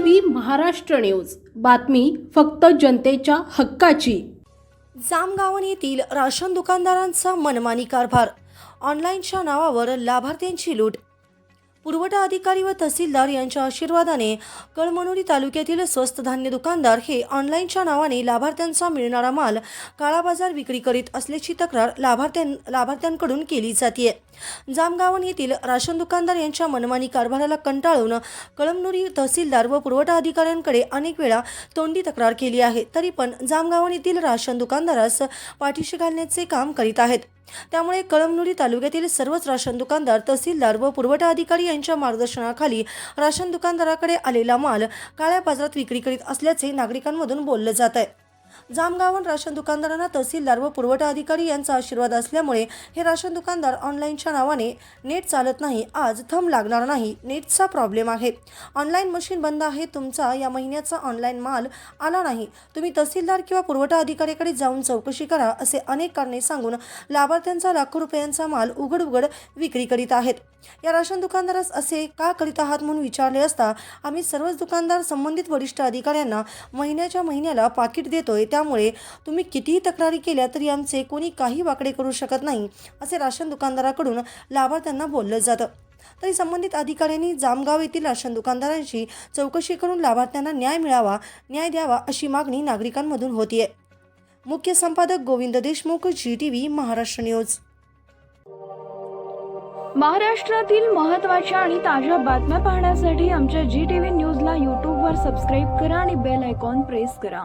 T V Maharashtra news. बातमी फक्त जनतेच्या हक्काची. जामगावन येथील राशन दुकानदारांचा मनमानी कारभार. ऑनलाईनच्या नावावर लाभार्थ्यांची लूट पुरवठा अधिकारी व तहसीलदार यांच्या आशीर्वादाने कळमनुरी तालुक्यातील स्वस्त धान्य दुकानदार हे ऑनलाईनच्या नावाने लाभार्थ्यांचा मिळणारा माल काळाबाजार विक्री करीत असल्याची तक्रार लाभार्थ्यां लाभार्थ्यांकडून केली जाते जामगावन येथील राशन दुकानदार यांच्या मनमानी कारभाराला कंटाळून कळमनुरी तहसीलदार व पुरवठा अधिकाऱ्यांकडे अनेक वेळा तोंडी तक्रार केली आहे. तरी पण जामगावन येथील राशन दुकानदारास पाठीशी घालण्याचे काम करीत आहेत. त्यामुळे कळमनुरी तालुक्यातील सर्वच राशन दुकानदार तहसीलदार व पुरवठा अधिकारी यांच्या मार्गदर्शनाखाली राशन दुकानदाराकडे आलेला माल काळ्या बाजारात विक्री करीत असल्याचे नागरिकांमधून बोललं जात आहे. जामगावन राशन दुकानदारांना तहसीलदार व पुरवठा अधिकारी यांचा आशीर्वाद असल्यामुळे हे राशन दुकानदार ऑनलाईनच्या नावाने नेट चालत नाही. आज थंब लागणार नाही. नेटचा प्रॉब्लेम आहे. ऑनलाईन मशीन बंद आहे. तुमचा या महिन्याचा ऑनलाईन माल आला नाही. तुम्ही तहसीलदार किंवा पुरवठा अधिकाऱ्याकडे जाऊन चौकशी करा असे अनेक कारणे सांगून लाभार्थ्यांचा लाखो रुपयांचा माल उघड उघड विक्री करीत आहेत. या राशन दुकानदारास असे का करीत आहात म्हणून विचारले असता आम्ही सर्वच दुकानदार संबंधित वरिष्ठ अधिकाऱ्यांना महिन्याच्या महिन्याला पाकिट देतोय. त्यामुळे तुम्ही कितीही तक्रारी केल्या तरी आमचे कोणी काही वाकडे करू शकत नाही असे राशन दुकानदाराकडून लाभार्थ्यांना बोललं जातं. तरी संबंधित अधिकाऱ्यांनी जामगाव येथील राशन दुकानदारांची चौकशी करून लाभार्थ्यांना न्याय मिळावा न्याय द्यावा अशी मागणी नागरिकांमधून होतीये. मुख्य संपादक Govind Deshmukh G T V Maharashtra news. महाराष्ट्रातील महत्त्वाच्या आणि ताज्या बातम्या पाहण्यासाठी आमच्या जी टी व्ही न्यूजला यूट्यूबवर सबस्क्राईब करा आणि बेल आयकॉन प्रेस करा.